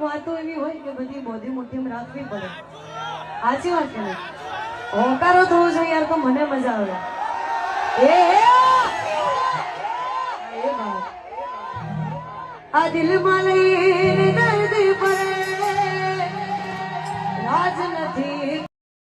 વાતો એવી હોય કે બધી મોધી મોટી રાખવી પડે. આજી વાત કરે હોંકારો થવો જોઈએ યાર તો મને મજા આવે. એ આ દિલમાં લઈને દર્દ પડે. રાજ નથી.